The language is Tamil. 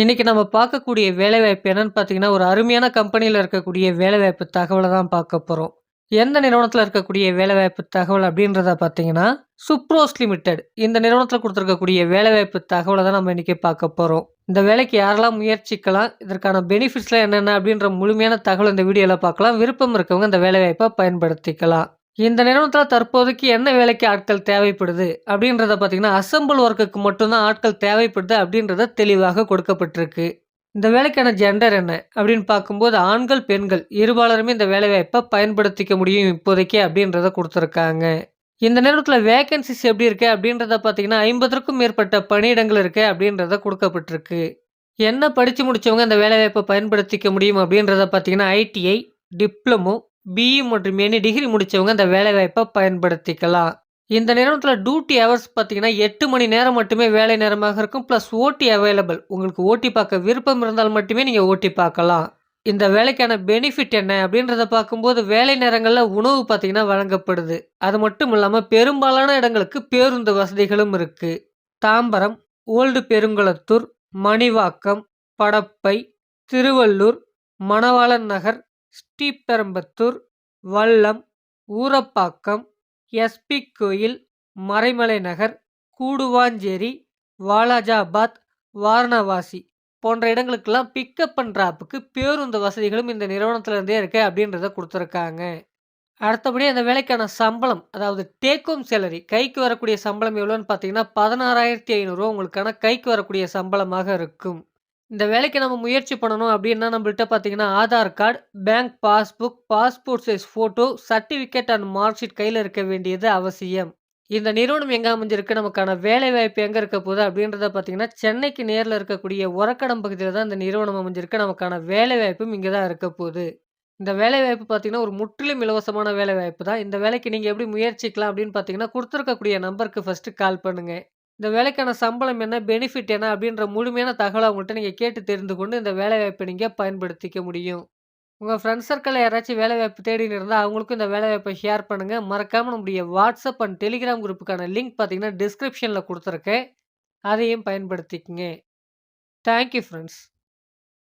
இன்றைக்கி நம்ம பார்க்கக்கூடிய வேலைவாய்ப்பு என்னென்னு பார்த்தீங்கன்னா, ஒரு அருமையான கம்பெனியில் இருக்கக்கூடிய வேலைவாய்ப்பு தகவலை தான் பார்க்க போகிறோம் எந்த நிறுவனத்தில் இருக்கக்கூடிய வேலைவாய்ப்பு தகவல் அப்படின்றத பார்த்தீங்கன்னா, சுப்ரோஸ் லிமிடெட் இந்த நிறுவனத்தில் கொடுத்துருக்கக்கூடிய வேலைவாய்ப்பு தகவலை தான் நம்ம இன்றைக்கி பார்க்க போகிறோம் இந்த வேலைக்கு யாரெல்லாம் முயற்சிக்கலாம்? இதற்கான பெனிஃபிட்ஸ்லாம் என்னென்ன? அப்படின்ற முழுமையான தகவல் இந்த வீடியோவில் பார்க்கலாம். விருப்பம் இருக்கவங்க இந்த வேலைவாய்ப்பை பயன்படுத்திக்கலாம். இந்த நிறுவனத்தில் தற்போதைக்கு என்ன வேலைக்கு ஆட்கள் தேவைப்படுது? அப்படின்றத பார்த்தீங்கன்னா, அசெம்பிள் ஒர்க்குக்கு மட்டும்தான் ஆட்கள் தேவைப்படுது அப்படின்றத தெளிவாக கொடுக்கப்பட்டிருக்கு. இந்த வேலைக்கான ஜெண்டர் என்ன? அப்படின்னு பார்க்கும்போது ஆண்கள், பெண்கள் இருபாலருமே இந்த வேலைவாய்ப்பை பயன்படுத்திக்க முடியும் இப்போதைக்கு அப்படின்றத கொடுத்துருக்காங்க இந்த நேரத்தில் வேகன்சிஸ் எப்படி இருக்கு? அப்படின்றத பார்த்தீங்கன்னா, 50ற்கும் மேற்பட்ட பணியிடங்கள் இருக்கு அப்படின்றத கொடுக்கப்பட்டிருக்கு என்ன படித்து முடிச்சவங்க இந்த வேலைவாய்ப்பை பயன்படுத்திக்க முடியும் அப்படின்றத பார்த்தீங்கன்னா, ஐடிஐ, டிப்ளமோ, பிஇ மற்றும் எனி டிகிரி முடித்தவங்க இந்த வேலைவாய்ப்பை பயன்படுத்திக்கலாம். இந்த நிறுவனத்தில் டியூட்டி ஹவர்ஸ் பார்த்தீங்கன்னா, எட்டு மணி நேரம் மட்டுமே வேலை நேரமாக இருக்கும். ப்ளஸ் ஓட்டி அவைலபிள். உங்களுக்கு ஓட்டி பார்க்க விருப்பம் இருந்தால் மட்டுமே நீங்கள் ஓட்டி பார்க்கலாம். இந்த வேலைக்கான பெனிஃபிட் என்ன? அப்படின்றத பார்க்கும்போது வேலை நேரங்களில் உணவு பார்த்தீங்கன்னா வழங்கப்படுது. அது மட்டும் இல்லாமல் பெரும்பாலான இடங்களுக்கு பேருந்து வசதிகளும் இருக்குது Tambaram, old Perungulathur, Manivakkam, Padappai, Tiruvallur, Manavalan Nagar, Sriperumbudur Vallam, Urapakkam, S P. Koil, Maraimalai Nagar, Guduvancheri, Walajabad, Varanavasi போன்ற இடங்களுக்கெல்லாம் பிக்கப் பண்ணுறாப்புக்கு பேருந்து வசதிகளும் இந்த நிறுவனத்திலிருந்தே இருக்கு அப்படின்றத கொடுத்துருக்காங்க அடுத்தபடி அந்த வேலைக்கான சம்பளம் அதாவது டேக் ஹோம் சேலரி கைக்கு வரக்கூடிய சம்பளம் எவ்வளோன்னு பார்த்தீங்கன்னா, பதினாறாயிரத்தி ஐநூறுரூவா உங்களுக்கான கைக்கு வரக்கூடிய சம்பளமாக இருக்கும். இந்த வேலைக்கு நம்ம முயற்சி பண்ணணும் அப்படின்னா நம்மள்கிட்ட பார்த்தீங்கன்னா, Aadhaar card, bank passbook, passport size photo, certificate and mark sheet இருக்க வேண்டியது அவசியம். இந்த நிறுவனம் எங்கே அமைஞ்சிருக்கு? நமக்கான வேலைவாய்ப்பு எங்கே இருக்க போகுது? அப்படின்றத பார்த்தீங்கன்னா, சென்னைக்கு நேரில் இருக்கக்கூடிய உரக்கடம் பகுதியில் தான் இந்த நிறுவனம் அமைஞ்சிருக்கு. நமக்கான வேலைவாய்ப்பும் இங்கே தான் இருக்க போகுது இந்த வேலைவாய்ப்பு பார்த்தீங்கன்னா, ஒரு முற்றிலும் இலவசமான வேலைவாய்ப்பு தான். இந்த வேலைக்கு நீங்கள் எப்படி முயற்சிக்கலாம் அப்படின்னு பார்த்தீங்கன்னா, கொடுத்துருக்கக்கூடிய நம்பருக்கு ஃபர்ஸ்ட்டு கால் பண்ணுங்கள் இந்த வேலைக்கான சம்பளம் என்ன? பெனிஃபிட் என்ன? அப்படின்ற முழுமையான தகவலை அவங்கள்ட்ட நீங்கள் கேட்டு தெரிந்து கொண்டு இந்த வேலைவாய்ப்பை நீங்கள் பயன்படுத்திக்க முடியும். உங்கள் ஃப்ரெண்ட்ஸ் சர்க்கிளில் யாராச்சும் வேலைவாய்ப்பு தேடின்னு இருந்தால் அவங்களுக்கும் இந்த வேலைவாய்ப்பை ஷேர் பண்ணுங்கள் மறக்காமல் நம்முடைய வாட்ஸ்அப் அண்ட் டெலிகிராம் குரூப்புக்கான லிங்க் பார்த்தீங்கன்னா, டிஸ்கிரிப்ஷனில் கொடுத்துருக்கேன் அதையும் பயன்படுத்திக்கங்க. Thank you